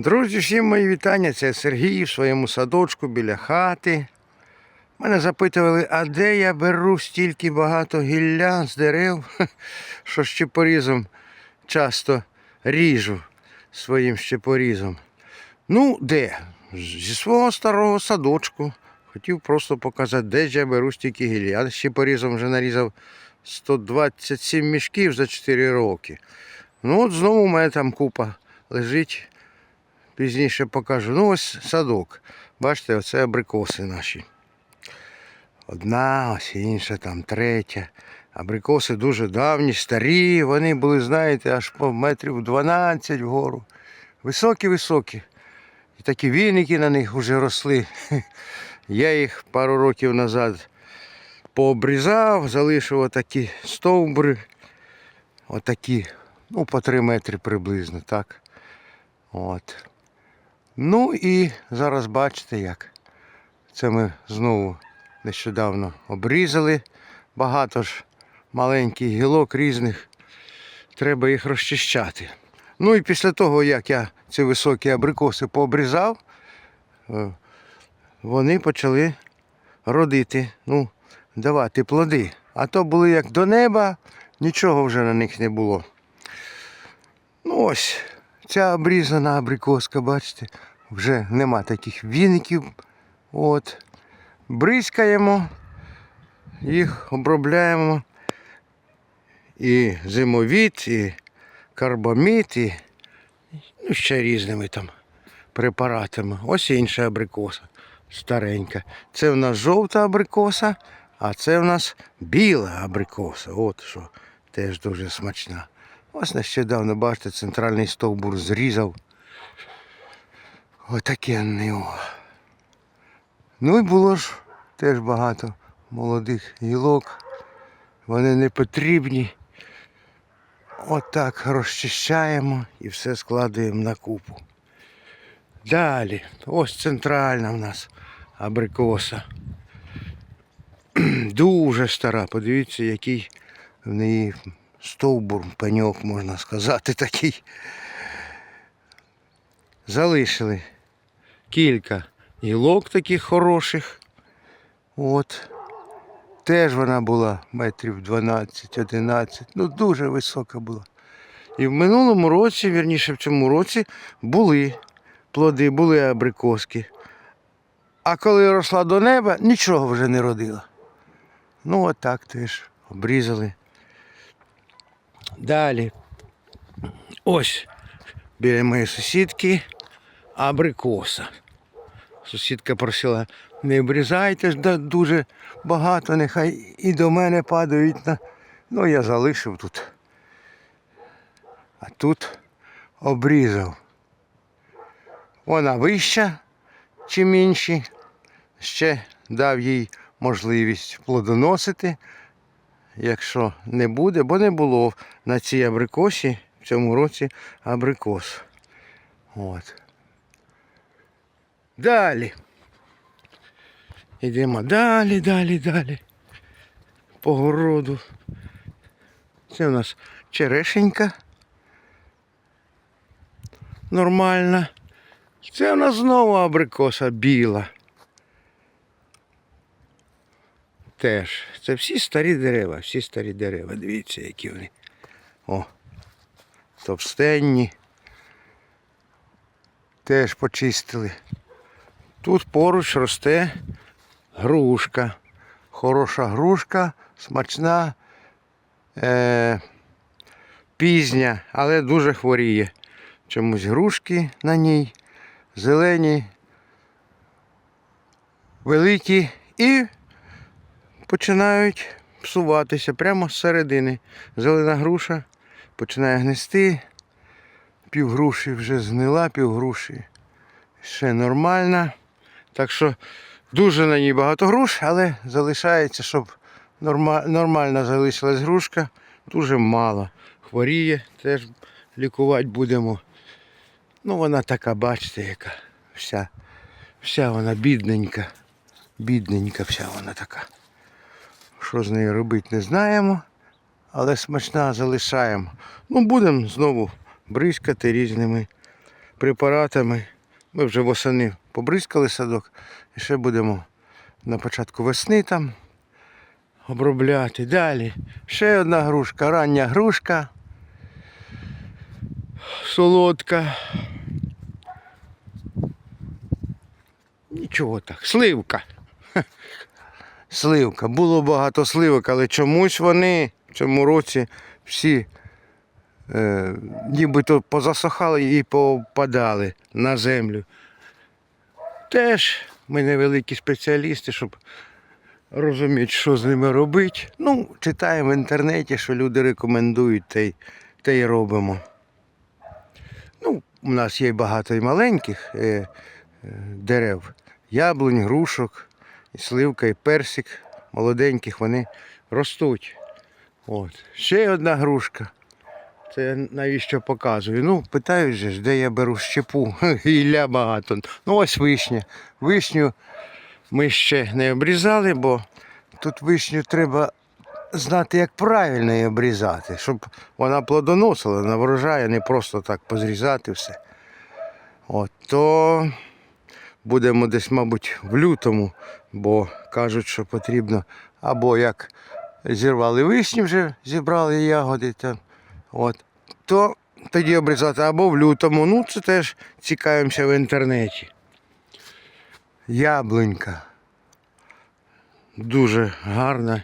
Друзі, всім мої вітання. Це Сергій в своєму садочку біля хати. Мене запитували, а де я беру стільки багато гілля з дерев, що щепорізом часто ріжу своїм щепорізом. Ну, де? Зі свого старого садочку. Хотів просто показати, де ж я беру стільки гілля. Я щепорізом вже нарізав 127 мішків за 4 роки. Ну от знову у мене там купа лежить. Пізніше покажу. Ну ось садок. Бачите, оце абрикоси наші. Одна, ось інша, там третя. Абрикоси дуже давні, старі. Вони були, знаєте, аж по метрів 12 вгору. Високі-високі. І такі віники на них вже росли. Я їх пару років назад пообрізав, залишив отакі стовбури. Отакі, ну, по 3 метри приблизно, так. От. Ну і зараз бачите як. Це ми знову нещодавно обрізали. Багато ж маленьких гілок різних. Треба їх розчищати. Ну і після того, як я ці високі абрикоси пообрізав, е, вони почали родити, ну, давати плоди. А то були як до неба, нічого вже на них не було. Ну ось, ця обрізана абрикоска, бачите, вже нема таких віників. От. Бризкаємо, їх обробляємо. І зимовіт, і карбамід, і ну, ще різними там препаратами. Ось інша абрикоса, старенька. Це в нас жовта абрикоса, а це в нас біла абрикоса. От що теж дуже смачна. Ось нещодавно, бачите, центральний стовбур зрізав. Отаке о. Ну і було ж теж багато молодих гілок. Вони не потрібні. Отак розчищаємо і все складуємо на купу. Далі, ось центральна в нас абрикоса. Дуже стара. Подивіться, який в неї стовбур, пеньок, можна сказати, такий. Залишили кілька гілок таких хороших. От. Теж вона була метрів 12-11, ну дуже висока була. І в минулому році, вірніше в цьому році, були плоди, були абрикоски. А коли росла до неба, нічого вже не родила. Ну, отак теж обрізали. Далі. Ось біля моєї сусідки абрикоса. Сусідка просила, не обрізайте ж дуже багато, нехай і до мене падають на. Ну, я залишив тут. А тут обрізав. Вона вища, чим інші. Ще дав їй можливість плодоносити, якщо не буде, бо не було на цій абрикосі в цьому році абрикос. От. Далі. Йдемо далі, далі, далі. По городу. Це у нас черешенька. Нормальна. Це у нас знову абрикоса біла. Теж. Це всі старі дерева, всі старі дерева. Дивіться, які вони. О. Товстенні. Теж почистили. Тут поруч росте грушка. Хороша грушка, смачна, е, пізня, але дуже хворіє. Чомусь грушки на ній, зелені, великі і починають псуватися прямо з середини. Зелена груша починає гнести, півгруші вже згнила, півгруші ще нормальна. Так що дуже на ній багато груш, але залишається, щоб нормально залишилась грушка, дуже мало. Хворіє, теж лікувати будемо. Ну вона така, бачите, яка вся, вся вона бідненька. Бідненька вся вона така. Що з нею робити, не знаємо, але смачна залишаємо. Ну, будемо знову бризкати різними препаратами. Ми вже восени побризкали садок. І ще будемо на початку весни там обробляти. Далі. Ще одна грушка, рання грушка. Солодка. Нічого так. Сливка. Сливка. Було багато сливок, але чомусь вони в цьому році всі е, нібито позасохали і попадали на землю. Теж ми невеликі спеціалісти, щоб розуміти, що з ними робити. Ну, читаємо в інтернеті, що люди рекомендують, те й, те й робимо. Ну, у нас є багато і маленьких е, е, дерев, яблунь, грушок, і сливка, і персик. Молоденьких вони ростуть. От. Ще одна грушка. Це я навіщо показую? Ну, питають же, де я беру щепу. Гілля багато. Ну ось вишня. Вишню ми ще не обрізали, бо тут вишню треба знати, як правильно її обрізати, щоб вона плодоносила на врожай, а не просто так позрізати все. От, то будемо десь, мабуть, в лютому, бо кажуть, що потрібно або як зірвали вишні, вже зібрали ягоди, там, от, то тоді обрізати або в лютому. Ну, це теж цікавимося в інтернеті. Яблунька. Дуже гарна,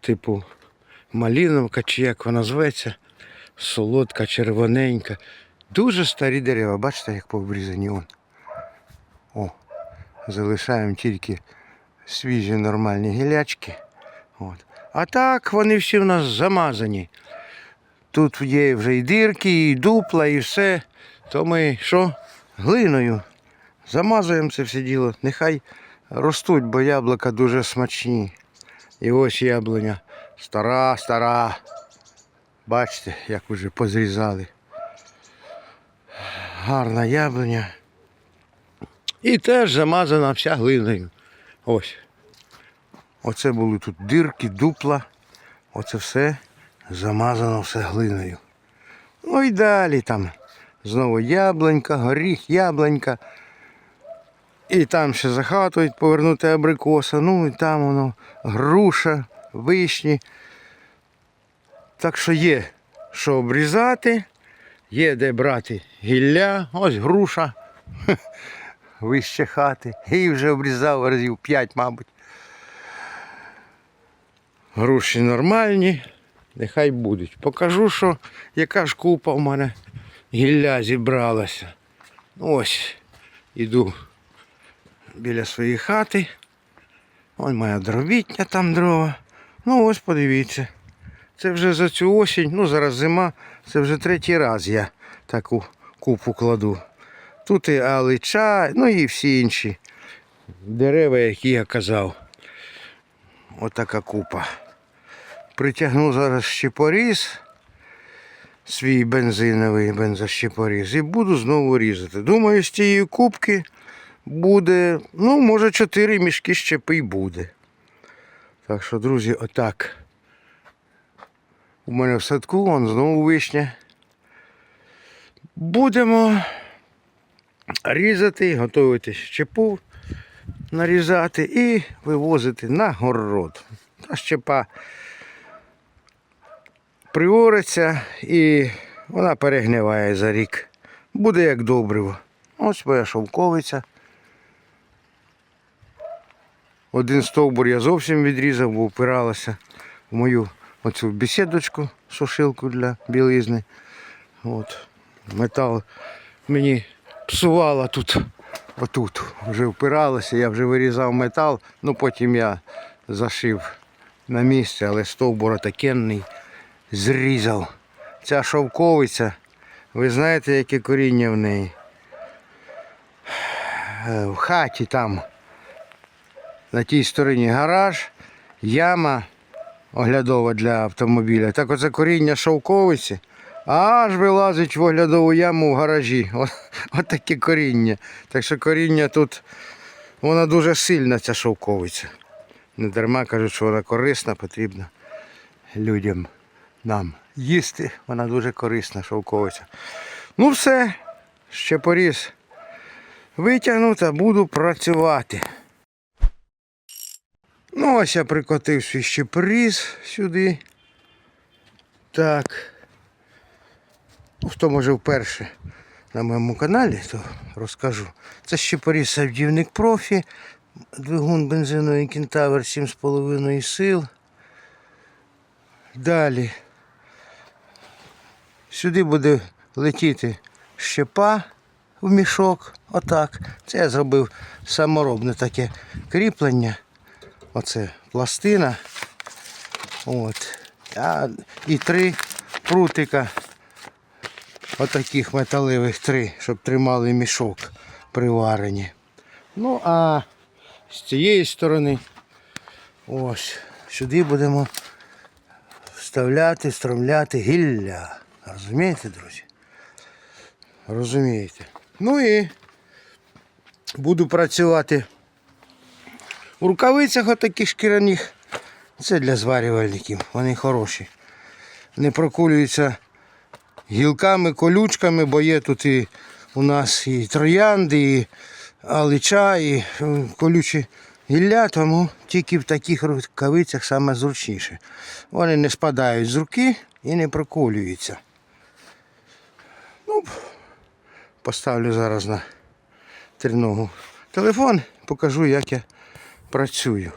типу маліновка, чи як вона зветься, солодка, червоненька. Дуже старі дерева, бачите, як пообрізані он. О, залишаємо тільки свіжі нормальні гілячки. От. А так вони всі в нас замазані. Тут є вже і дірки, і дупла, і все. То ми що? Глиною замазуємо це все діло. Нехай ростуть, бо яблука дуже смачні. І ось яблуня. Стара, стара. Бачите, як вже позрізали. Гарна яблуня. І теж замазана вся глиною. Ось. Оце були тут дирки, дупла. Оце все замазано все глиною. Ну і далі там знову яблунька, горіх, яблунька. І там ще за хатою повернути абрикоса. Ну і там воно груша, вишні. Так що є що обрізати, є де брати гілля, ось груша вище хати. І вже обрізав разів 5, мабуть. Груші нормальні, нехай будуть. Покажу, що яка ж купа в мене гілля зібралася. Ось іду біля своєї хати. Ось моя дровітня там дрова. Ну ось подивіться. Це вже за цю осінь, ну зараз зима, це вже третій раз я таку купу кладу. Тут і алича, ну і всі інші дерева, які я казав. Отака купа. Притягну зараз щепоріз, свій бензиновий бензощепоріз, і буду знову різати. Думаю, з тієї кубки буде, ну, може, 4 мішки щепи й буде. Так що, друзі, отак. У мене в садку, вон знову вишня. Будемо різати, готувати щепу, нарізати і вивозити на город. Та щепа приориться і вона перегниває за рік. Буде як добриво. Ось моя шовковиця. Один стовбур я зовсім відрізав, бо впиралася в мою оцю бесідочку, сушилку для білизни. От. Метал мені псувала тут, отут. Вже впиралося, я вже вирізав метал, ну потім я зашив на місце, але стовбур отакенний зрізав. Ця шовковиця, ви знаєте, яке коріння в неї? Е, В хаті там, на тій стороні гараж, яма оглядова для автомобіля. Так оце коріння шовковиці. Аж вилазить в оглядову яму в гаражі. От, таке коріння. Так що коріння тут, вона дуже сильна, ця шовковиця. Не дарма кажуть, що вона корисна, потрібна людям нам їсти. Вона дуже корисна, шовковиця. Ну все, Ще поріз витягну буду працювати. Ну, ось я прикотив свій щепоріз сюди. Так. Ну, хто може вперше на моєму каналі, то розкажу. Це щепоріз савдівник профі, двигун бензиновий кентавр 7,5 сил. Далі. Сюди буде летіти щепа в мішок. Отак. Це я зробив саморобне таке кріплення. Оце пластина. От. А, і три прутика. Отаких металевих три, щоб тримали мішок при варенні. Ну а з цієї сторони ось сюди будемо вставляти, стромляти гілля. Розумієте, друзі? Розумієте. Ну і буду працювати у рукавицях отаких шкіряних. Це для зварювальників. Вони хороші. Не прокулюються гілками, колючками, бо є тут і у нас і троянди, і алича, і е, колючі гілля, тому тільки в таких рукавицях саме зручніше. Вони не спадають з руки і не проколюються. Ну, поставлю зараз на триногу телефон, покажу, як я працюю.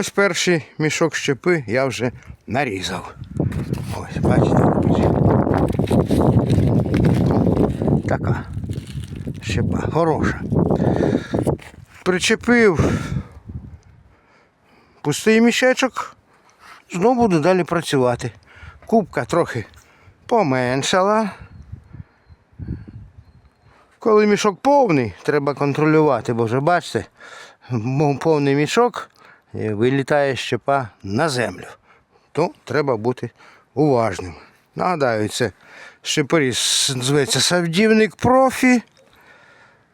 Ось перший мішок щепи я вже нарізав. Ось, бачите. Така щепа, хороша. Причепив пустий мішечок, знов буду далі працювати. Кубка трохи поменшала. Коли мішок повний, треба контролювати, бо вже бачите, повний мішок вилітає щепа на землю. То треба бути уважним. Нагадаю, це щепоріз зветься Савдівник Профі.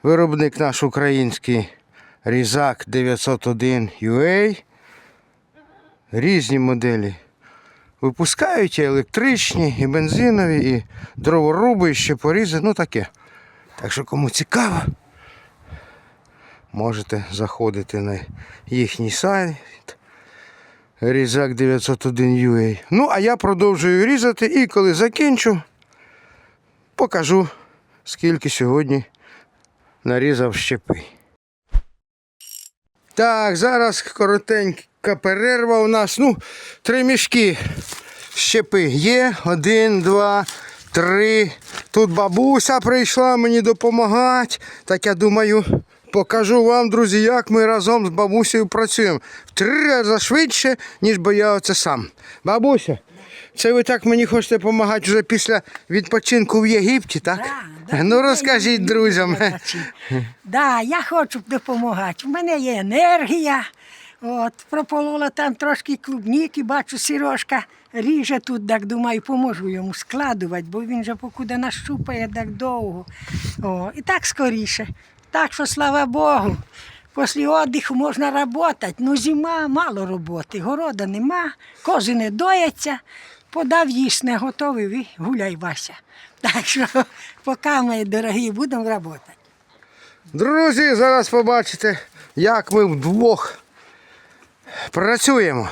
Виробник наш український Різак 901 UA. Різні моделі випускають і електричні, і бензинові, і дроворуби, і щепорізи, ну таке. Так що кому цікаво, можете заходити на їхній сайт Різак 901 UA. Ну, а я продовжую різати і коли закінчу, покажу, скільки сьогодні нарізав щепи. Так, зараз коротенька перерва у нас. Ну, три мішки щепи є. Один, два, три. Тут бабуся прийшла мені допомагати. Так я думаю, покажу вам, друзі, як ми разом з бабусею працюємо. В три рази швидше, ніж би я оце сам. Бабуся, це ви так мені хочете допомагати вже після відпочинку в Єгипті, так? Да, да, ну розкажіть люблю друзям. Да, я хочу допомагати. У мене є енергія. От, прополола там трошки клубніки, бачу, Сірошка ріже тут, так думаю, поможу йому складувати, бо він же покуди нащупає так довго. О, і так скоріше. Так що, слава Богу, після віддиху можна працювати. Ну, зима, мало роботи, города нема, кози не дояться. Подав їсть не готовий, і гуляй Вася. Так що, поки ми, дорогі, будемо працювати. Друзі, зараз побачите, як ми вдвох працюємо.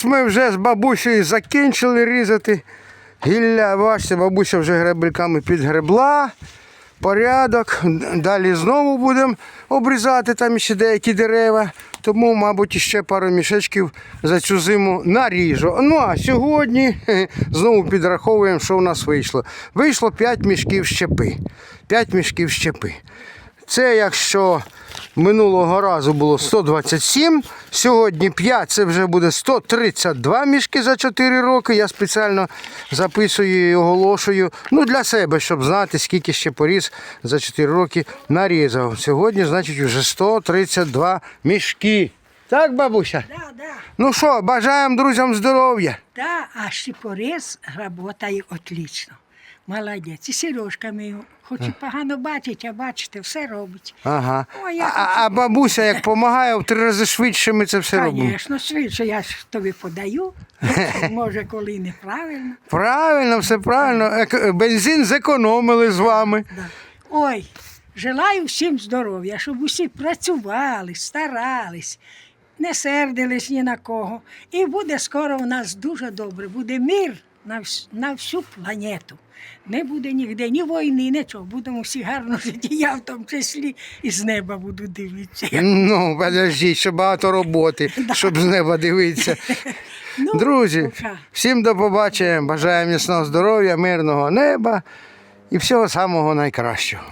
Ось ми вже з бабусею закінчили різати. Гілля, бачите, бабуся вже гребельками підгребла. Порядок. Далі знову будемо обрізати там ще деякі дерева. Тому, мабуть, ще пару мішечків за цю зиму наріжу. Ну а сьогодні знову підраховуємо, що у нас вийшло. Вийшло 5 мішків щепи. 5 мішків щепи. Це якщо минулого разу було 127, сьогодні 5, це вже буде 132 мішки за 4 роки. Я спеціально записую і оголошую ну, для себе, щоб знати, скільки ще поріз за 4 роки нарізав. Сьогодні, значить, вже 132 мішки. Так, бабуся? Да, да. Ну що, бажаємо друзям здоров'я. Да, а щепорез работає отлично. Молодець. І Сережка мій, хоч і погано бачить, а бачите, все робить. Ага. Ой, я А, а бабуся як допомагає, в три рази швидше ми це все робимо. Звісно, швидше я ж тобі подаю. Може, коли неправильно. Правильно, все правильно. Ек- Бензин зекономили з вами. Ой, желаю всім здоров'я, щоб усі працювали, старались, не сердились ні на кого. І буде скоро у нас дуже добре, буде мир на, вс- на всю планету. Не буде ніде ні війни, нічого. Будемо всі гарно жити. Я в тому числі і з неба буду дивитися. Ну, подождіть, ще багато роботи, щоб з неба дивитися. Ну, Друзі, всім до побачення. Бажаємо міцного здоров'я, мирного неба і всього самого найкращого.